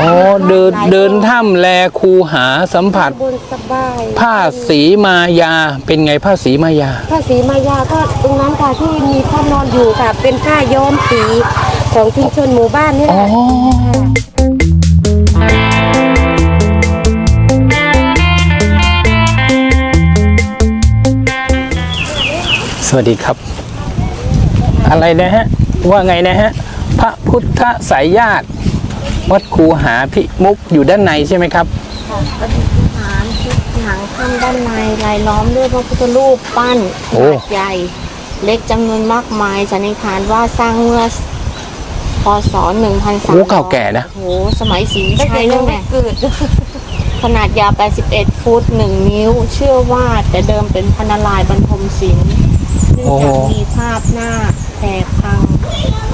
อ๋อเดินเดินถ้ำแลคูหาสัมผัสบนสบายผ้าสีมายาเป็นไงผ้าสีมายา ผ้าสีมายาก็ตรงนั้นค่ะที่มีผ้านอนอยู่ค่ะ เป็นผ้าย้อมสีของชุมชนหมู่บ้านนี่แหอ๋อละสวัสดีครับ อะไรนะฮะ ว่าไงนะฮะ พระพุทธสายญาติ วัดคูหาพิมุกอยู่ด้านในใช่ไหมครับค่ะก็มีวิหารที่หางถ้ำด้านในลายล้อมด้วยพระพุทธรูปปั้นขโอ้นาดใหญ่เล็กจำนวนมากมายสันนิษฐานว่าสร้างเมื่อพศ1,300โอ้เก่าแก่นะโอ้โหสมัยศรีวิชัยนั่นไงเกิดขนาดยาว 81 ฟุต 1 นิ้ว เชื่อว่าแต่เดิมเป็นพนารายณ์บรรทมศิลป์เนื่องจากมีภาพหน้าแตกพัง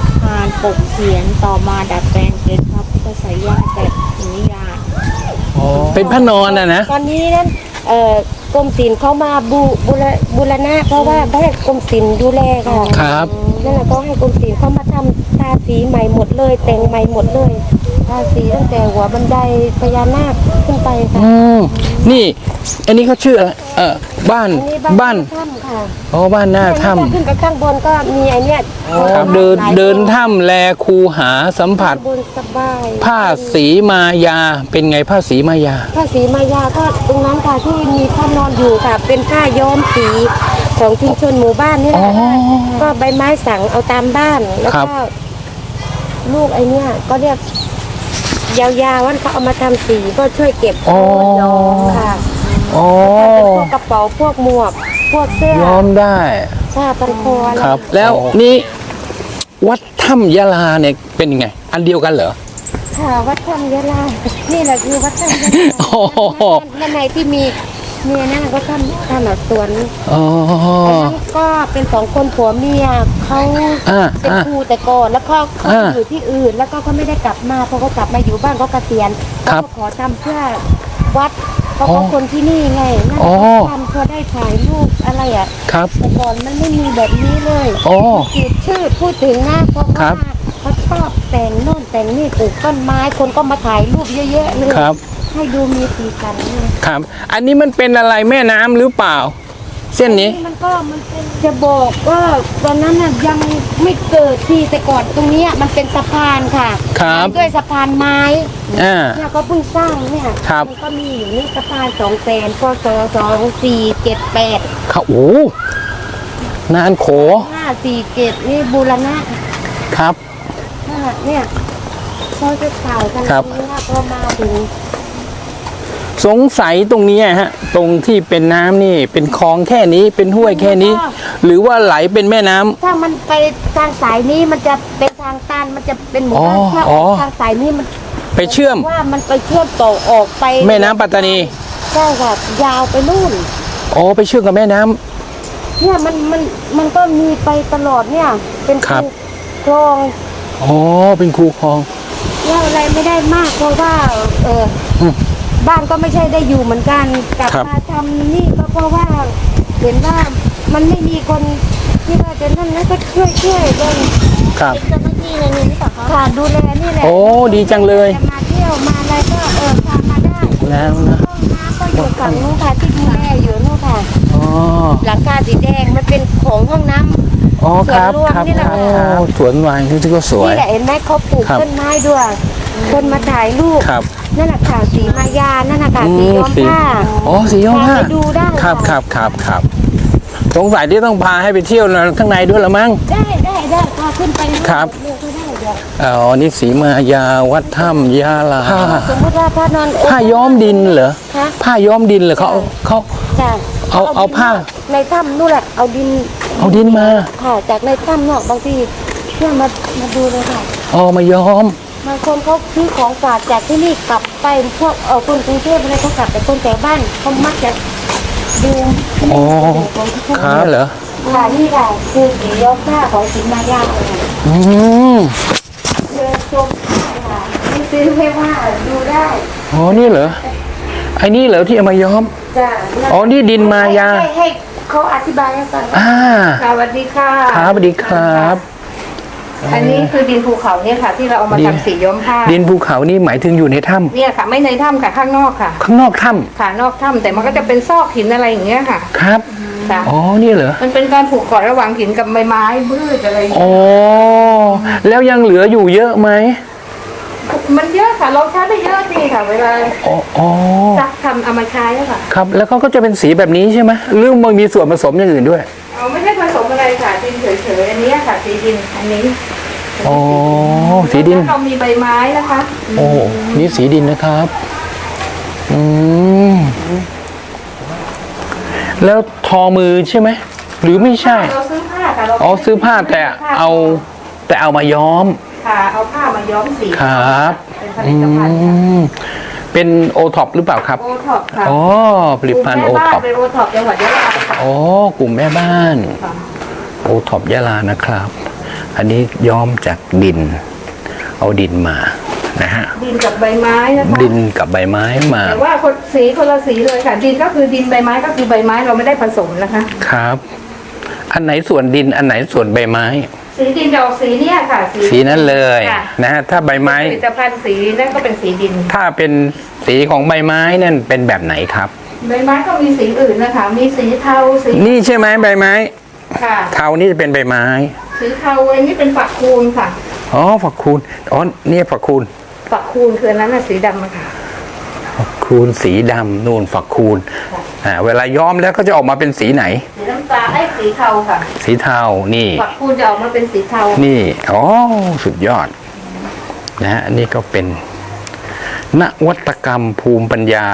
พานปกเขียนต่อมาดัดแปลงเป็นพระพุทธสายญาติแบบนิยายเป็นพระนอนนะนะตอนนี้นั้นเอ่อกรมศิลป์เขามาบูบูรบูรณะเพราะว่าเขาให้กรมศิลป์ดูแลค่ะครับนั่นแหละก็ให้กรมศิลป์เขามาทำทาสีใหม่หมดเลย แต่งใหม่หมดเลยทาสีตั้งแต่หัวบันไดพญานาคขึ้นไปค่ะอืมนี่ อันนี้เขาชื่ออะไรเออบ้านอันนี้บ้านถ้ำ ค่ะอ๋อบ้านหน้าถ้อันนี้ก็ขึ้นไปข้างบนก็มีไอเนี้ยำครับเดินเดินถ้ำแลคูหาสัมผัส บนสบายผ้าสีมายาเป็นไงผ้าสีมายา ผ้าสีมายาก็ตรงนั้นค่ะที่มีผ้านอนอยู่ค่ะ เป็นผ้าย้อมสีของชุมชนหมู่บ้านนี่แหละอ๋อก็ใบไม้สังเอาตามบ้านแล้วครัก็บลูกไอเนี้ยก็เรียกยาวๆวันเขาเอามาทำสีก็ช่วยเก็บอ๋อย้อมค่ะอ๋อ เป็นพวกกระเป๋าพวกหมวก พวกเสื้อย้อมได้ผ้าพันคออะไรครับ แล้วนี่วัดถ้ำยะลาเนี่ยเป็นยังไง อันเดียวกันเหรอค่ะวัดถ้ำยะลา นี่แหละคือวัดถ้ำยะลาโอ้โหด้านในที่มีเมียนั่นก็ทำทำแบบสวนอ๋ออันนั้นก็เป็นสองคนผัวเมียเขาอ่าเป็นอ่าครูแต่ก่อนแล้วก็เขาอ่าอยู่ที่อื่น แล้วก็เขาไม่ได้กลับมาพอเขากลับมาอยู่บ้านเขาเกษียณครับเขาก็ขอทำเพื่อวัด เพราะอ๋อเขาคนที่นี่ไงนั่นอ๋อ เขาทำเพื่อได้ถ่ายรูปอะไรอะครับ แต่ก่อนมันไม่มีแบบนี้เลยอ๋อจืดชื่อพูดถึงนะเพราะครัว่าบ เขาชอบแต่งโน่นแต่งนี่ปลูกต้นไม้คนก็มาถ่ายรูปเยอะๆเลยครับ ให้ดูมีสีสันเลยครับ อันนี้มันเป็นอะไรแม่น้ำหรือเปล่า เส้นนี้ มันก็มันเป็นจะบอกว่าตอนนั้นน่ะยังไม่เกิดที่แต่ก่อนตรงเนี้ยมันเป็นสะพานค่ะครับด้วยสะพานไม้อ่า เนี่ยก็เพิ่งสร้างเนี่ยครับ มันก็มีอยู่นี่สะพานสองแสนพศสองสี่เจ็ดแปดเขาโอ้นานโขห้าสี่เจ็ดนี่บูรณะครับ เนี่ยเขาจะข่าวกันครับนี้ว่าพอมาถึง สงสัยตรงนี้ฮะ ตรงที่เป็นน้ำนี่ เป็นคลองแค่นี้เป็นห้วยแค่นี้ หรือว่าไหลเป็นแม่น้ำ ถ้ามันไปทางสายนี้มันจะเป็นทางตันมันจะเป็นหมู่บ้านอ๋อถ้าอ๋อทางสายนี้มันไปเชื่อมว่ามันไปเชื่อมต่อออกไปแม่น้ำปัตตานีใช่ค่ะยาวไปนู่น อ๋อไปเชื่อมกับแม่น้ำ เนี่ยมันมันมันก็มีไปตลอดเนี่ย เป็นครับ คลองอ๋อเป็นคูคลอง เนี่ยอะไรไม่ได้มากเพราะว่า เอออม บ้านก็ไม่ใช่ได้อยู่เหมือนกันกลับครับ มาทำนี่ก็เพราะว่าเห็นว่ามันไม่มีคนที่ว่าจะนั่นแล้วก็ช่วยช่วยกันครับ เจ้าหน้าที่ในนี้หรือเปล่าคะค่ะดูแลนี่แหละโอ้ดีจังเลย จะมาเที่ยวมาอะไรก็เออพามาได้แล้วนะห้องน้ำก็อยู่ฝั่งนู้นค่ะที่ดูแลอยู่นู่นค่ะ อ๋อหลังคาสีแดงมันเป็นของห้องน้ำ อ๋อครับสวนรวมครับนี่แหละโอ้ค่ะสวนวายที่ก็สวย นี่แหละเห็นไหมเขาปลูกครับ ต้นไม้ด้วย คนมาถ่ายรูปครับนั่นแหละค่ะสีมายานั่นแหละค่ะสีย้อมสีผ้าอ๋อสีย้อมผ้าพาไปดูได้ครับค่ะครับครับครับสงสัยที่ต้องพาให้ไปเที่ยวข้างในด้วยละมั้งได้ได้ได้พาขึ้นไปครับเลือกก็ได้เดี๋ยวอ๋อนี่สีมายาวัดถ้ำยาลาสมมติว่าผ้านอนผ้าย้อมดินเหรอคะผ้าย้อมดินเหรอเขาเอาเขาจ้ะเอาเอาผ้าในถ้ำนู่นแหละเอาดิน เอาดินมาค่ะจากในถ้ำเนาะบางทีเพื่อนมามาดูเลยค่ะเอามาย้อม บางคนเขาซื้อของฝากจากที่นี่กลับไปพวกเออคนกรุงเทพอะไรเขากลับแต่คนแต่บ้านเขามักจะดูที่อ๋อนี่ของที่เขาครับเหรอค่ะนี่ค่ะคือสีย้อมผ้าของสีมายาค่ะอืมเดินชมค่ะไม่ซื้อไม่ว่าดูได้อ๋อนี่เหรอไอ้นี่เหรอที่เอามาย้อมจ้ะอ๋อนี่ดินมายาให้ให้เขาอธิบายให้ฟังอ่าค่ะสวัสดีค่ะครับสวัสดีครับ อันนี้คือดินภูเขาเนี่ยค่ะ ที่เราเอามาดิน ทำสีย้อมผ้าดินภูเขานี่หมายถึงอยู่ในถ้เนี่ยค่ะ ไม่ในถ้ำค่ะข้างนอกค่ะำข้างนอกถ้ค่ะนอกถ้ำแต่มันก็จะเป็นซอกหินอะไรอย่างเงี้ยค่ะำครับ ค่ะ อ๋อนี่เหรอมันเป็นการผูกเกาะระหว่างหินกับใบไม้พืชอะไรอย่างเงี้ยอ๋อแล้วยังเหลืออยู่เยอะไหมมันเยอะค่ะ เราใช้ได้เยอะจริงค่ะ เวลาอ๋ออ๋อซักทำเอามาใช้อะค่ะ ครับแล้วเขาก็จะเป็นสีแบบนี้ใช่ไหมหรือมันมีส่วนผสมอย่างอื่นด้วย เอาไม่ได้ผสมอะไรค่ะดินเฉยๆอันเนี้ยค่ะสีดินอันนี้ อ๋อสีดินแล้วเรามีใบไม้นะคะโอ้นี่สีดินนะครับ อืม แล้วทอมือใช่ไหม หรือไม่ใช่ เราซื้อผ้าค่ะเราอ๋อซื้อผ้าแต่เอา แต่เอามาย้อม ค่ะเอาผ้ามาย้อมสีครับ เป็นผอืลิตภัณฑ์ค่ะม เป็นโอท็อปหรือเปล่าครับ โอท็อปค่ะอ๋อ ผลิตภัณฑ์โอแม่บ้าท็อปเป็นโอท็อปจังหวัดยะลาค่ะอ๋อกลุ่มแม่บ้านค่ะโอท็อปยะลานะครับ อันนี้ย้อมจากดิน เอาดินมานะฮะดินกับใบไม้นะคะดินกับใบไม้มาแต่ว่าคนสีคนละสีเลยค่ะ ดินก็คือดินใบไม้ก็คือใบไม้เราไม่ได้ผสมนะคะครับ อันไหนส่วนดินอันไหนส่วนใบไม้ สีดินจะออกสีเนี่ยค่ะ สีนั้นเลยค่ะนะฮะถ้าใบไม้ผลิตภัณฑ์สีนั่นก็เป็นสีดิน ถ้าเป็นสีของใบไม้นั่นเป็นแบบไหนครับ ใบไม้ก็มีสีอื่นนะคะ มีสีเทาสีนี่ใช่ไหมใบไม้ค่ะเทานี่จะเป็นใบไม้ สีเทาอันนี้เป็นฝักคูณค่ะ อ๋อฝักคูณอ๋อเนี่ยฝักคูณฝักคูณคืออันนั้นน่ะสีดำอะค่ะฝักคูณสีดำนู่นฝักคูณอ่าเวลาย้อมแล้วก็จะออกมาเป็นสีไหน สีน้ำตาลไอ้สีเทาค่ะ สีเทานี่ฝักคูณจะออกมาเป็นสีเทานี่อ๋อสุดยอดนะฮะอันนี้ก็เป็น นวัตกรรมภูมิปัญญา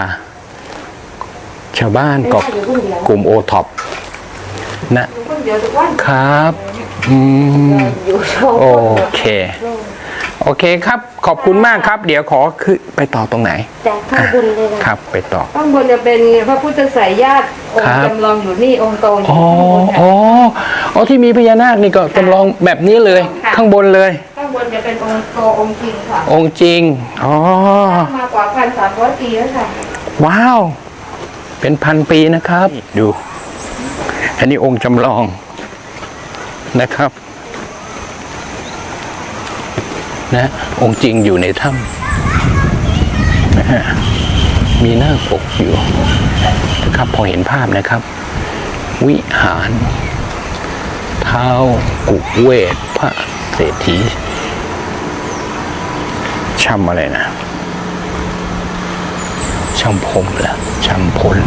ชาวบ้านไม่กับได้อยู่รุ่นเดียวกลุ่มโอท็อปนะอยู่รุ่นเดียวทุกวันครับ อืมอยู่โชว์โอเค โอเคครับ ขอบคุณมากครับ เดี๋ยวขอคือไปต่อตรงไหนแต่ข้างบนเลยนะครับ ไปต่อ ข้างบนจะเป็นพระพุทธสายญาติองครัค์บ จำลองอยู่นี่องค์โตอยู่อ๋อ ข้างบนอ๋ค่ะ อ อ๋อที่มีพญานาคนี่ก็จำลองแบบนี้เลย ค่ะ ข้างบนเลย ข้างบนจะเป็นองค์โตองค์จริงค่ะองค์จริง อ๋อมากว่าพันสามร้อยปีแล้วค่ะว้าว เป็นพันปีนะครับ ดู อันนี้องค์จำลอง นะครับนะองค์จริงอยู่ในถ้ำนะฮะมีหน้าปกอยู่นะครับพอเห็นภาพนะครับ วิหารเท้ากุเวทพระเศรษฐีช่ำอะไรนะช่างพรมเหรอช่างพล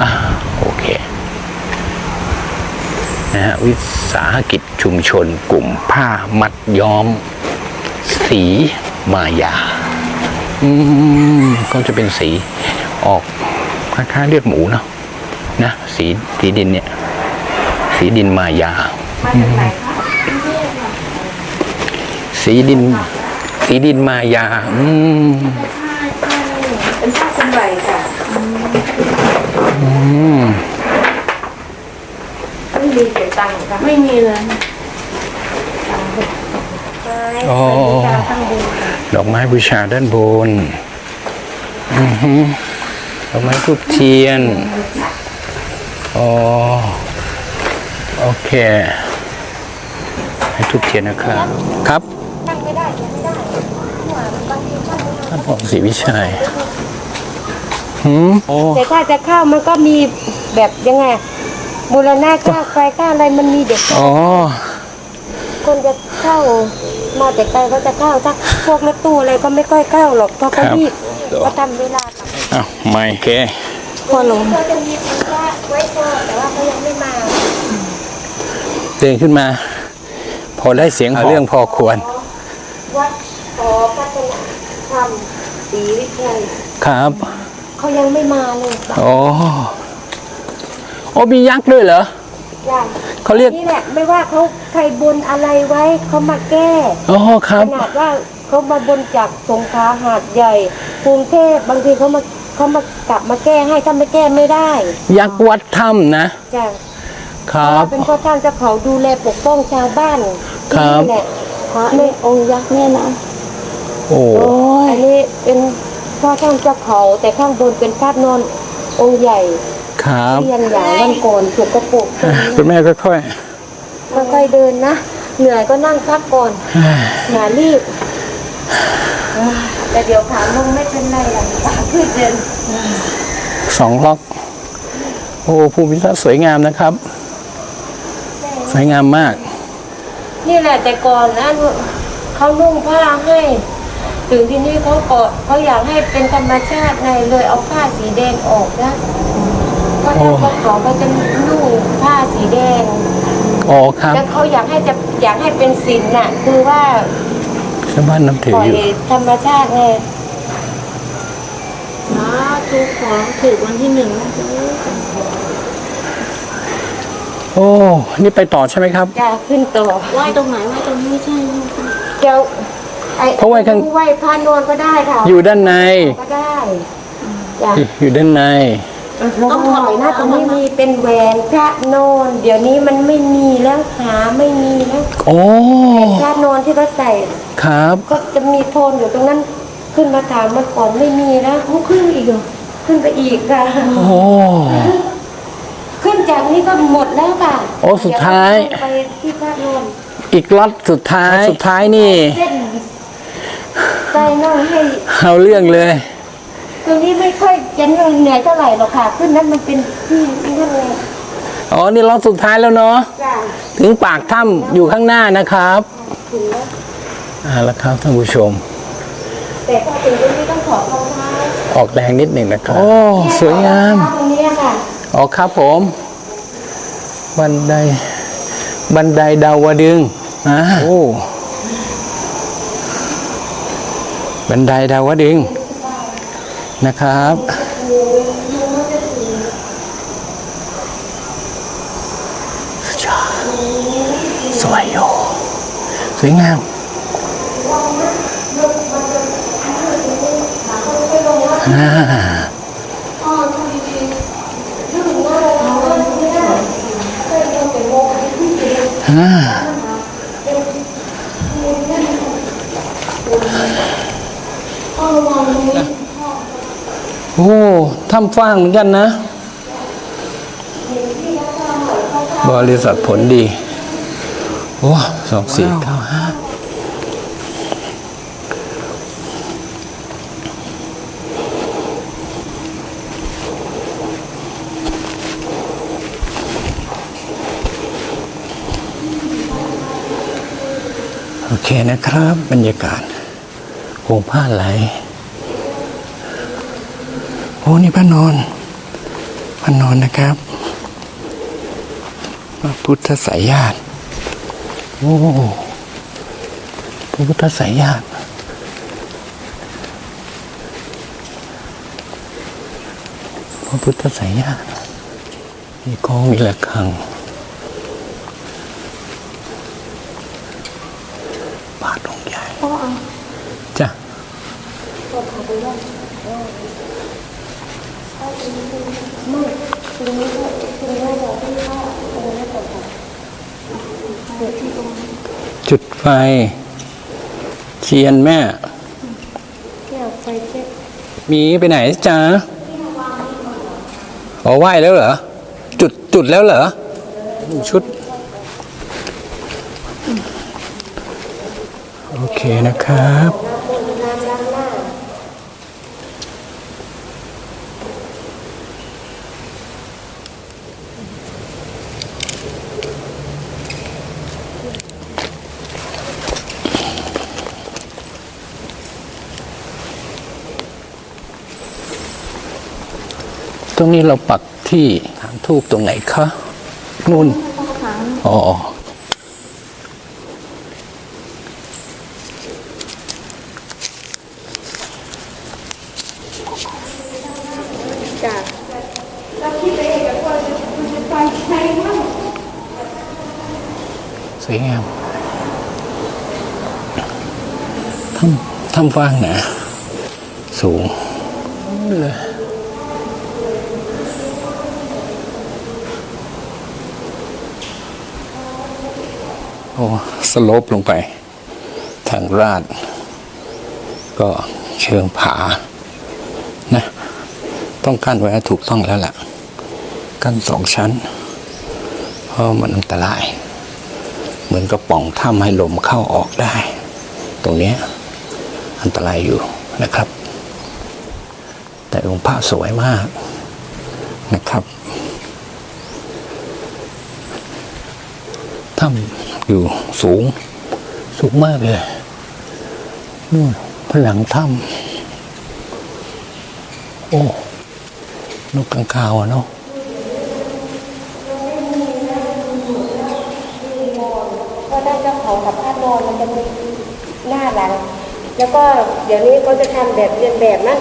อะโอเค นะฮะวิสาหกิจชุมชนกลุ่มผ้ามัดย้อม สีมายา อืมก็จะเป็นสีออกคล้ายๆเลือดหมูเนาะนะสีสีดินเนี่ย สีดินมายา มาจากไหนคะสีดิน สีดินมายา อืมเป็นผ้าสบายค่ะอืมไม่มีเก็บ ตังค์ค่ะไม่มีเลยอ๋อข้างบนค่ะดอกไม้บูชาด้านบนอือฮึดอกไม้ทูบเทียนอ๋อโอเค ให้ทูบเทียนนะครับ ครับนั่งไม่ได้ยังไม่ได้บางทีนั่งไม่ได้ ท่านผอศรีวิชัยหืมโอ้แต่ถ้าจะเข้ามันก็มีแบบยังไง มูลนาค่าไฟค่าอะไรมันมีเด็ก อ๋อ คนจะเข้ามาแต่ไกลเขาจะเข้าถ้าพวกรถตู้อะไรก็ไม่ค่อยเข้าหรอกเพราะเขาครับรีบเขาทำเวลาอ้าวไม่โอเคพอหลงเขาจะมีคนว่าไว้พอแต่ว่าเขายังไม่มาเดินขึ้นมา พอได้เสียงเรื่องพอควร วัดขอพัฒนาธรรมศรีวิชัยครับ เขายังไม่มาเลยอ๋อ โอ้มียักษ์ด้วยเหรออย่างเขาเรียก นี่แหละไม่ว่าเขาใครบนอะไรไว้เขามาแก้ อ๋อครัขบนาดว่าเขามาบนจากสงขลาหาดใหญ่กรุงเทพบางทีเขามาเขามากลับมาแก้ให้ถ้าไม่แก้ไม่ได้ยักษ์วัดถ้ำนะ จ้ะคเพรัราะบ ว่าเป็นพ่อท่านเจ้าเขาดูแลปกป้องชาวบ้านครับ นี่แหละพระในองค์ยักษ์เนี่ยนะโอ้อันนี้เป็นพ่อท่านเจ้าเขาแต่ข้างบนเป็นพระนอนองค์ใหญ่ ครับเรียนอย่างวันก่อนสกปรกอะคุณแม่ค่อยค่อยๆเดินนะเหนื่อยก็นั่งพักก่อนอย่ารีบเอ้ยแต่เดี๋ยวขาลงไม่เป็นไรหรอกขาขึ้นเดินสองล็อก โอ้ภูมิทัศน์สวยงามนะครับ สวยงามมาก นี่แหละแต่ก่อนนะเขานุ่งผ้าให้ถึงที่นี่เขาก็เขาอยากให้เป็นธรรมชาติไงเลยเอาผ้าสีแดงออกนะ เพราะโอ้ถ้าเขาเขาจะนุ่งผ้าสีแดงอ๋อครับแล้วเขาอยากให้จะอยากให้เป็นศิลป์น่ะ คือว่าชาวบ้านนับถือปล่อยอยู่ธรรมชาติไงสาธุขอถูกวันที่หนึ่งนะโอ้นี่ไปต่อใช่ไหมครับจะขึ้นต่อไหว้ตรงไหนไหว้ตรงนี้ใช่ไหมคะเดี๋ยวไอ้เพราะว่าข้างไหว้พระนวลก็ได้ค่ะอยู่ด้านในก็ได้จ้ะอยู่ด้านใน ต้องถอยนะตรงนี้มีเป็นแหวนพระนอนเดี๋ยวนี้มันไม่มีแล้วหาไม่มีแล้วโอ้พระนอนที่เขาใส่ครับ ก็จะมีโทนอยู่ตรงนั้นขึ้นมาถามเมื่อก่อนไม่มีแล้วเขาขึ้นอีกเหรอขึ้นไปอีกค่ะโอ้ขึ้นจากนี้ก็หมดแล้วค่ะโอ้สุดท้ายเดี๋วเรไปที่พระนอนอีกล็อตสุดท้ายสุดท้ายนี่เส้นใจน้องให้เอาเรื่องเลย ตรงนี้ไม่ค่อยจะเหนื่อยเท่าไหร่หรอกค่ะขึ้นนั้นมันเป็นที่นั่นเลยอ๋อ นี่ล็อตสุดท้ายแล้วเนาะ จ้ะถึงปากถ้ำอยู่ข้างหน้านะครับถึงแล้วเอ่าละครับท่านผู้ชม แต่ถ้าถึงตรงนี้ต้องถอดรองเท้าออกแรงนิดหนึ่งนะครับ โอ้ สวยงาม ตรงนี้ค่ะอ๋อครับผม บันได บันไดดาวดึงอ่าโอ้ บันไดดาวดึง นะครับสุดยอดสวยโยสวยงาม อ่าอ่าโอ้ ถ้ำฟ้างเหมือนกันนะ บริษัทผลดี โอ้สองสี่เก้าห้าโอเคนะครับ บรรยากาศโงผ้าไหล โอ้นี่พระนอนพระนอนนะครับพระพุทธสายญาติโอ้พระพุทธสายญาติพระพุทธสายญาติมีกองมีระฆังบาทองค์ใหญ่จ้ะ จุดไฟ เทียนแม่แก้วไฟเช็ดมีไปไหนจ๊ะอ๋อไหว้แล้วเหรอ จุดจุดแล้วเหรอชุด โอเคนะครับ ตรงนี้เราปักที่ฐานทูบตรงไหนคะนู่นอ๋อจ้ะสวยงามทำทำฟ้างนะสูงเลย โอ้สโลปลงไป ทางราด ก็เชิงผา นะ ต้องกั้นไว้ถูกต้องแล้วล่ะ กั้นสองชั้น เพราะมันอันตราย เหมือนกระป๋องถ้ำให้ลมเข้าออกได้ ตรงนี้อันตรายอยู่นะครับ แต่องค์พระสวยมากนะครับถ้ำ อยู่สูง สูงมากเลยนู่นผนังถ้ำโอ้นกกางคาวอะเนาะเพราะด้านเจ้าของกับผ้านอนมันจะมีหน้าหลัง แล้วก็เดี๋ยวนี้เขาจะทำแบบเรียนแบบนะ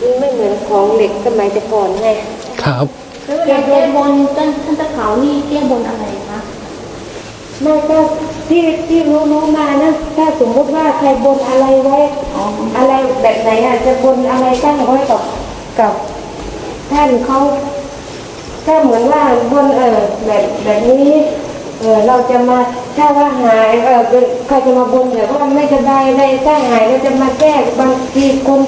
มันไม่เหมือนของเหล็กสมัยแต่ก่อนไงครับแก้บนท่านท่านตะเขานี่แก้บนอะไรคะ ไม่ก็ที่ที่รู้รู้มานะถ้าสมมติว่าใครบนอะไรไว้อะไรแบบไหนอะจะบนอะไรตั้งไว้กับกับท่านเขาถ้าเหมือนว่าบนเออแบบแบบนี้เออเราจะมาถ้าว่าหายเออใครจะมาบนแบบว่าไม่สบายอะไรถ้าหายเราจะมาแก้บางทีคน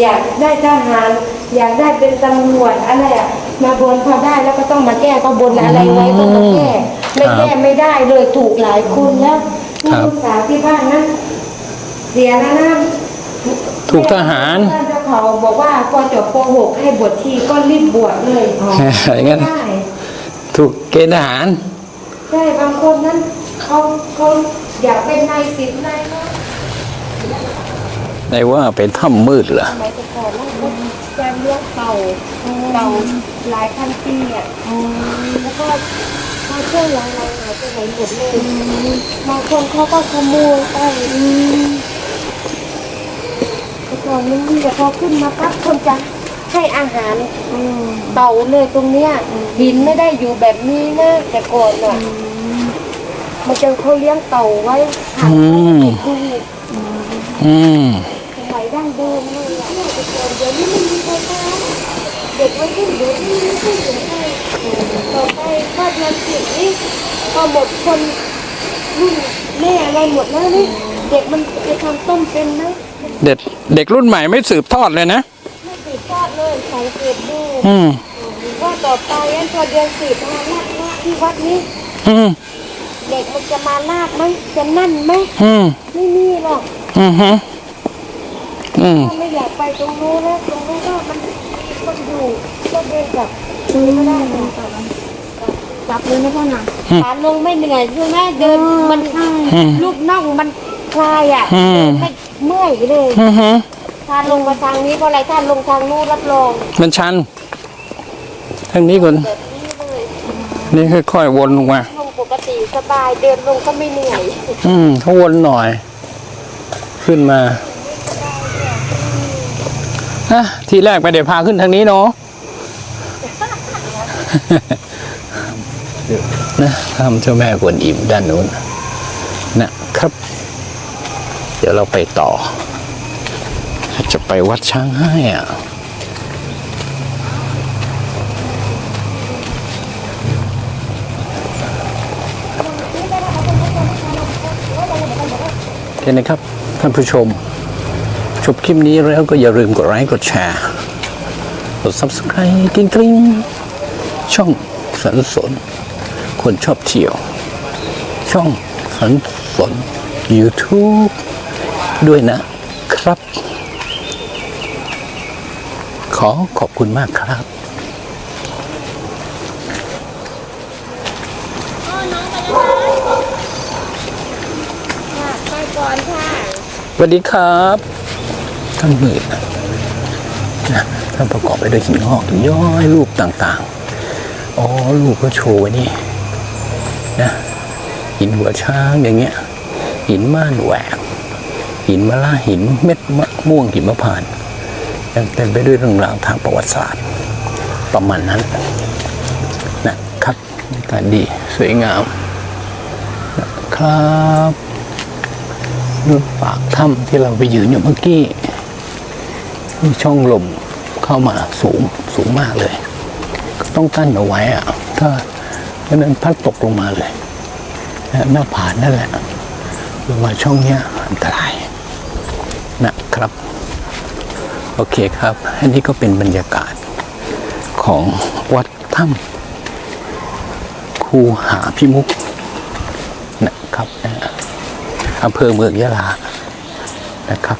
อยากได้ทหารอยากได้เป็นตำรวจอะไรอะมาบนพอได้แล้วก็ต้องมาแก้ก็บนอะไรไว้ก็มาแก้ ไม่แก้ไม่ได้เลยถูกหลายคนแล้วนี่ครับลูกสาวที่บ้านนะเสียแล้วนะถูกทหารท่านเจ้าเขาบอกว่าพอจบป .6 ให้บวชทีก็รีบบวชเลยอย่างนั้นใช่ถูกเกณฑ์ทหารใช่บางคนนั้นเขาเขาอยากเป็นนายสิบนายนะในว่าเป็นถ้ำมืดเหรอสมัยแต่ก่อนนะเขาจะเลี้ยงเต่าเต่าหลายพันปีอะแล้วก็ พอช่วงหลังๆหายไปไหนหมดเลยบางคนเขาก็ขโมยไปแต่ก่อนมันมีแต่พอขึ้นมาปั๊บคนจะให้อาหารเต่าเลยตรงเนี้ยหินไม่ได้อยู่แบบนี้นะแต่ก่อนอะมันจะเขาเลี้ยงเต่าไว้ขังอืมไว้ดูอืมสมัยดั้งเดิมเลยอะแต่ก่อนเดี๋ยวนี้ไม่มีไฟฟ้าเด็กวัยรุ่นเดี๋ยวนี้ไม่ค่อยสนใจ ต่อไปถ้าเดือนสิบนี่พอหมดคนรุ่นแม่อะไรหมดแล้วนี่เด็กมันจะทำต้มเป็นนะเด็กเด็กรุ่นใหม่ไม่สืบทอดเลยนะไม่ติดทอดเลยสังเกตดูอืมว่าต่อไปอันพอเดือนสิบมาลากลากที่วัดนี้อืมเด็กมันจะมาลากไหมจะนั่นไหมอืมไม่มีหรอกอืมฮึอืมถ้าไม่อยากไปตรงนู้นแล้วตรงนู้นก็มันมีคนอยู่ก็เดินกลับ ซื้อไม่ได้หรอกจับเลยไหมพ่อหนังขาลงไม่เหนื่อยใช่ไหมเดินมันอืมลูกน่องมันคลายอะอืมเดินไม่เมื่อยเลยอืมฮึถ้าลงมาทางนี้เพราะอะไรถ้าลงทางนู้นรับรองมันชันทางนี้ก่อนแบบนี้เลยนี่ค่อยๆวนลงมาลงปกติสบายเดินลงก็ไม่เหนื่อยอืมเขาวนหน่อย ขึ้นมาอะทีแรกไปเดี๋ยวพาขึ้นทางนี้เนาะ นะทำเจ้าแม่กวนอิมด้านนู้นนะครับ เดี๋ยวเราไปต่อ จะไปวัดช้างให้อะโอเคนะครับ ท่านผู้ชม ชมคลิปนี้แล้วก็อย่าลืมกดไลค์กดแชร์กด subscribe กริ๊งกริ๊ง ช่องสันสน คนชอบเที่ยว ช่องสันสน YouTube ด้วยนะครับ ขอขอบคุณมากครับไปก่อนค่ะสวัสดีครับท่านมืดนะนะท่านประกอบไปด้วยหินงอกหินย้อยรูปต่างๆ อ๋อรูปก็โชว์ไว้นี่นะหินหัวช้างอย่างเงี้ย หินม่านแหวก หินมะละหินเม็ดมะม่วงหิมพานต์ยังเต็มไปด้วยเรื่องราวทางประวัติศาสตร์ ประมาณนั้นนะครับบรรยากาศดีสวยงามนะครับนู่นปากถ้ำที่เราไปยืนอยู่เมื่อกี้มีช่องลมเข้ามาสูงสูงมากเลย ต้องกั้นเอาไว้อะถ้าไม่นั้นพัดตกลงมาเลยนะหน้าผานั่นแหละลงมาช่องเนี้ยอันตรายนะครับ โอเคครับ อันนี้ก็เป็นบรรยากาศของวัดถ้ำคูหาพิมุกนะนะครับนะอำเภอเมืองยะลานะครับ